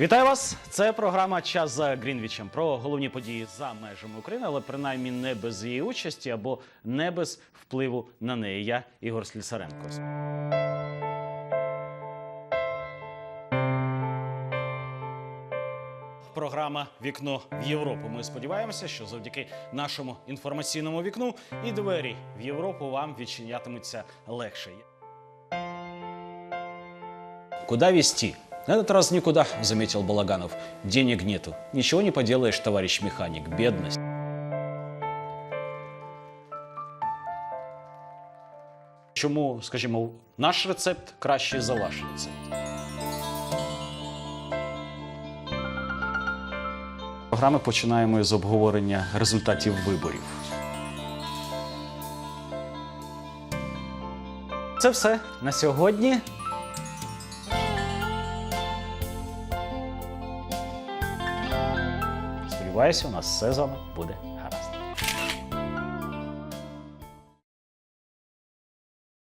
Вітаю вас! Це програма Час за Грінвічем про головні події за межами України, але принаймні не без її участі або не без впливу на неї. Я Ігор Слісаренко. Програма Вікно в Європу. Ми сподіваємося, що завдяки нашому інформаційному вікну і двері в Європу вам відчинятимуться легше. Куда вести? На этот раз никуда, заметил Балаганов. Денег нету. Ничего не поделаешь, товарищ механик. Бедность. Чому, скажімо, наш рецепт кращий за ваш рецепт? Програми починаємо з обговорення результатів виборів. Це все на сьогодні. Сподіваюся, у нас все з вами буде